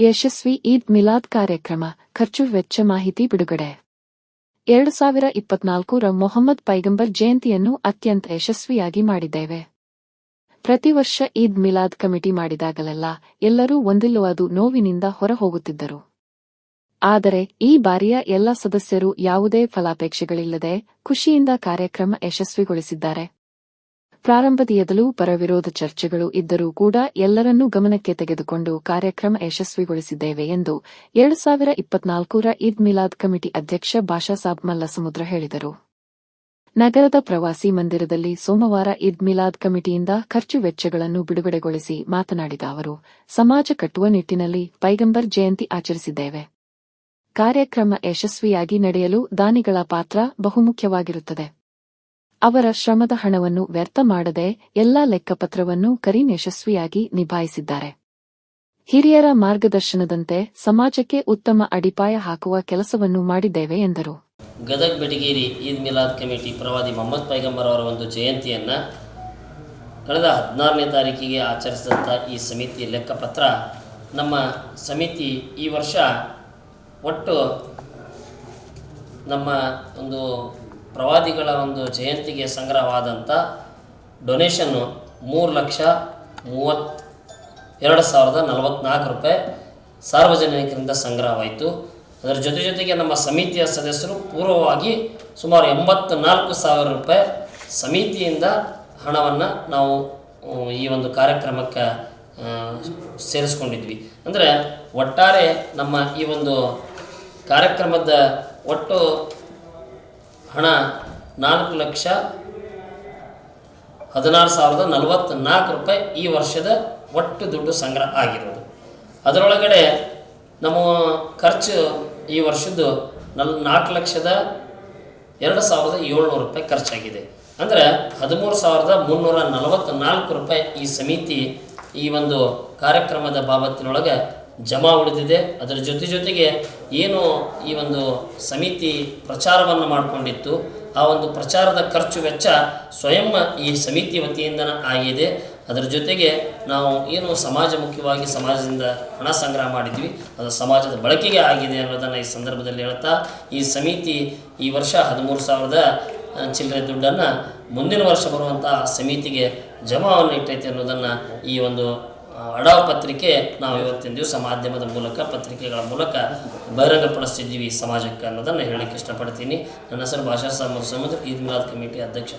ಯಶಸ್ವಿ ಈದ್ ಮಿಲಾದ್ ಕಾರ್ಯಕ್ರಮ, ಖರ್ಚು ವೆಚ್ಚ ಮಾಹಿತಿ ಬಿಡುಗಡೆ. ಎರಡು ಸಾವಿರ ಇಪ್ಪತ್ನಾಲ್ಕರ ಮೊಹಮ್ಮದ್ ಪೈಗಂಬರ್ ಜಯಂತಿಯನ್ನು ಅತ್ಯಂತ ಯಶಸ್ವಿಯಾಗಿ ಮಾಡಿದ್ದೇವೆ. ಪ್ರತಿ ವರ್ಷ ಈದ್ ಮಿಲಾದ್ ಕಮಿಟಿ ಮಾಡಿದಾಗಲೆಲ್ಲ ಎಲ್ಲರೂ ಒಂದಿಲ್ಲವಾದು ನೋವಿನಿಂದ ಹೊರ ಹೋಗುತ್ತಿದ್ದರು ಆದರೆ ಈ ಬಾರಿಯ ಎಲ್ಲ ಸದಸ್ಯರು ಯಾವುದೇ ಫಲಾಪೇಕ್ಷೆಗಳಿಲ್ಲದೆ ಖುಷಿಯಿಂದ ಕಾರ್ಯಕ್ರಮ ಯಶಸ್ವಿಗೊಳಿಸಿದ್ದಾರೆ. ಪ್ರಾರಂಭದಿಯದಲೂ ಪರವಿರೋಧ ಚರ್ಚೆಗಳು ಇದ್ದರೂ ಕೂಡ ಎಲ್ಲರನ್ನೂ ಗಮನಕ್ಕೆ ತೆಗೆದುಕೊಂಡು ಕಾರ್ಯಕ್ರಮ ಯಶಸ್ವಿಗೊಳಿಸಿದ್ದೇವೆ ಎಂದು ಎರಡು ಸಾವಿರ ಇಪ್ಪತ್ನಾಲ್ಕರ ಈದ್ ಮಿಲಾದ್ ಕಮಿಟಿ ಅಧ್ಯಕ್ಷ ಬಾಷಾಸಾಬ್ ಮಲ್ಲಸಮುದ್ರ ಹೇಳಿದರು. ನಗರದ ಪ್ರವಾಸಿ ಮಂದಿರದಲ್ಲಿ ಸೋಮವಾರ ಈದ್ ಮಿಲಾದ್ ಕಮಿಟಿಯಿಂದ ಖರ್ಚು ವೆಚ್ಚಗಳನ್ನು ಬಿಡುಗಡೆಗೊಳಿಸಿ ಮಾತನಾಡಿದ ಅವರು, ಸಮಾಜ ಕಟ್ಟುವ ನಿಟ್ಟಿನಲ್ಲಿ ಪೈಗಂಬರ್ ಜಯಂತಿ ಆಚರಿಸಿದ್ದೇವೆ. ಕಾರ್ಯಕ್ರಮ ಯಶಸ್ವಿಯಾಗಿ ನಡೆಯಲು ದಾನಿಗಳ ಪಾತ್ರ ಬಹುಮುಖ್ಯವಾಗಿರುತ್ತದೆ. ಅವರ ಶ್ರಮದ ಹಣವನ್ನು ವ್ಯರ್ಥ ಮಾಡದೆ ಎಲ್ಲಾ ಲೆಕ್ಕಪತ್ರವನ್ನು ಕರೀನ್ ಯಶಸ್ವಿಯಾಗಿ ನಿಭಾಯಿಸಿದ್ದಾರೆ. ಹಿರಿಯರ ಮಾರ್ಗದರ್ಶನದಂತೆ ಸಮಾಜಕ್ಕೆ ಉತ್ತಮ ಅಡಿಪಾಯ ಹಾಕುವ ಕೆಲಸವನ್ನು ಮಾಡಿದ್ದೇವೆ ಎಂದರು. ಗದಗ ಬೆಟಗೇರಿ ಈದ್ ಮಿಲಾದ್ ಕಮಿಟಿ ಪ್ರವಾದಿ ಮೊಹಮ್ಮದ್ ಪೈಗಂಬರ್ ಅವರ ಒಂದು ಜಯಂತಿಯನ್ನು ಕಳೆದ ಹದಿನಾರನೇ ತಾರೀಕಿಗೆ ಆಚರಿಸಿದಂಥ ಈ ಸಮಿತಿ ಲೆಕ್ಕಪತ್ರ ನಮ್ಮ ಸಮಿತಿ ಈ ವರ್ಷ ಒಟ್ಟು ನಮ್ಮ ಒಂದು ಪ್ರವಾದಿಗಳ ಒಂದು ಜಯಂತಿಗೆ ಸಂಗ್ರಹವಾದಂಥ ಡೊನೇಷನ್ನು ಮೂರು ಲಕ್ಷ ಮೂವತ್ತು ಎರಡು ಸಾವಿರದ ನಲವತ್ತ್ನಾಲ್ಕು ರೂಪಾಯಿ ಸಾರ್ವಜನಿಕರಿಂದ ಸಂಗ್ರಹವಾಯಿತು. ಅದರ ಜೊತೆ ಜೊತೆಗೆ ನಮ್ಮ ಸಮಿತಿಯ ಸದಸ್ಯರು ಪೂರ್ವವಾಗಿ ಸುಮಾರು ಎಂಬತ್ತು ನಾಲ್ಕು ಸಾವಿರ ರೂಪಾಯಿ ಸಮಿತಿಯಿಂದ ಹಣವನ್ನು ನಾವು ಈ ಒಂದು ಕಾರ್ಯಕ್ರಮಕ್ಕೆ ಸೇರಿಸ್ಕೊಂಡಿದ್ವಿ. ಅಂದರೆ ಒಟ್ಟಾರೆ ನಮ್ಮ ಈ ಒಂದು ಕಾರ್ಯಕ್ರಮದ ಒಟ್ಟು ಹಣ ನಾಲ್ಕು ಲಕ್ಷ ಹದಿನಾರು ಸಾವಿರದ ನಲವತ್ತ್ನಾಲ್ಕು ರೂಪಾಯಿ ಈ ವರ್ಷದ ಒಟ್ಟು ದುಡ್ಡು ಸಂಗ್ರಹ ಆಗಿರೋದು. ಅದರೊಳಗಡೆ ನಮ್ಮ ಖರ್ಚು ಈ ವರ್ಷದ್ದು ನಲ್, ನಾಲ್ಕು ಲಕ್ಷದ ಎರಡು ಸಾವಿರದ ಏಳ್ನೂರು ರೂಪಾಯಿ ಖರ್ಚಾಗಿದೆ. ಅಂದರೆ ಹದಿಮೂರು ಸಾವಿರದ ಮುನ್ನೂರ ನಲವತ್ತ್ನಾಲ್ಕು ರೂಪಾಯಿ ಈ ಸಮಿತಿ ಈ ಒಂದು ಕಾರ್ಯಕ್ರಮದ ಬಾಬತ್ತಿನೊಳಗೆ ಜಮಾ ಉಳಿದಿದೆ. ಅದರ ಜೊತೆ ಜೊತೆಗೆ ಏನು ಈ ಒಂದು ಸಮಿತಿ ಪ್ರಚಾರವನ್ನು ಮಾಡಿಕೊಂಡಿತ್ತು. ಆ ಒಂದು ಪ್ರಚಾರದ ಖರ್ಚು ವೆಚ್ಚ ಸ್ವಯಂ ಈ ಸಮಿತಿ ವತಿಯಿಂದ ಆಗಿದೆ. ಅದರ ಜೊತೆಗೆ ನಾವು ಏನು ಸಮಾಜ ಮುಖ್ಯವಾಗಿ ಸಮಾಜದಿಂದ ಹಣ ಸಂಗ್ರಹ ಮಾಡಿದ್ವಿ. ಅದು ಸಮಾಜದ ಬಳಕೆಗೆ ಆಗಿದೆ ಅನ್ನೋದನ್ನು ಈ ಸಂದರ್ಭದಲ್ಲಿ ಹೇಳ್ತಾ, ಈ ಸಮಿತಿ ಈ ವರ್ಷ ಹದಿಮೂರು ಸಾವಿರದ ಚಿಲ್ಲರೆ ದುಡ್ಡನ್ನು ಮುಂದಿನ ವರ್ಷ ಬರುವಂಥ ಸಮಿತಿಗೆ ಜಮಾವನ್ನು ಇಟ್ಟೈತೆ ಅನ್ನೋದನ್ನು ಈ ಒಂದು ಅಡಾವ್ ಪತ್ರಿಕೆ ನಾವು ಇವತ್ತಿನ ದಿವಸ ಮಾಧ್ಯಮದ ಮೂಲಕ, ಪತ್ರಿಕೆಗಳ ಮೂಲಕ ಬಹಿರಂಗಪಡಿಸ್ತಿದ್ದೀವಿ ಸಮಾಜಕ್ಕೆ ಅನ್ನೋದನ್ನು ಹೇಳಕ್ಕೆ ಇಷ್ಟಪಡ್ತೀನಿ. ನನ್ನ ಹೆಸರು ಭಾಷಾ ಸಮುದ್ರ ಈದ್ ಮಿಲಾದ್ ಕಮಿಟಿ ಅಧ್ಯಕ್ಷ.